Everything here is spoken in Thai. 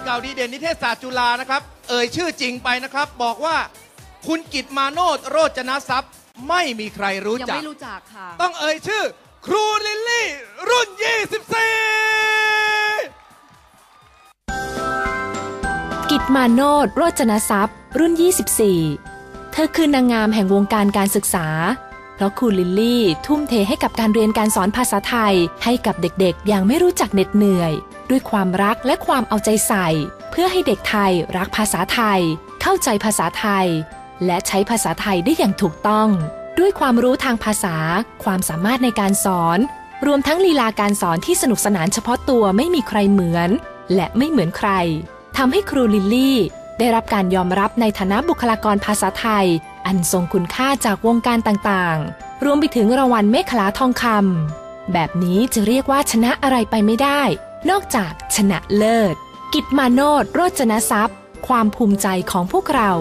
ทธิ์เก่าดีเด่นนิเทศศาสตร์จุฬานะครับ เอ่ยชื่อจริงไปนะครับ บอกว่าคุณกิตมาโนดโรจนทรัพย์ ไม่มีใครรู้ยังจัก ไม่รู้จักค่ะ ต้องเอ่ยชื่อ ครูลิลลี่ รุ่น 24 กิตมาโนดโรจนทรัพย์ รุ่น 24 เธอคือนางงามแห่งวงการการศึกษาเพ ราะครูลิลลี่ ทุ่มเทให้กับการเรียนการสอนภาษาไทย ให้กับเด็กๆ อย่างไม่รู้จักเหน็ดเหนื่อย ด้วยความรักและความเอาใจใส่ เพื่อให้เด็กไทยรักภาษาไทย เข้าใจภาษาไทย และใช้ภาษาไทยได้อย่างถูกต้อง ด้วยความรู้ทางภาษา ความสามารถในการสอน รวมทั้งลีลาการสอนที่สนุกสนานเฉพาะตัวไม่มีใครเหมือน และไม่เหมือนใครทำให้ครูลิลลี่ ได้รับการยอมรับในฐานะบุคลากรภาษาไทย อันทรงคุณค่าจากวงการต่างๆ รวมไปถึงรางวัลเมฆลาทองคำแบบนี้จะเรียกว่าชนะอะไรไปไม่ได้ นอกจากชนะเลิศ กิจมาโนดโรจนทรัพย์ ความภูมิใจของพวกเรา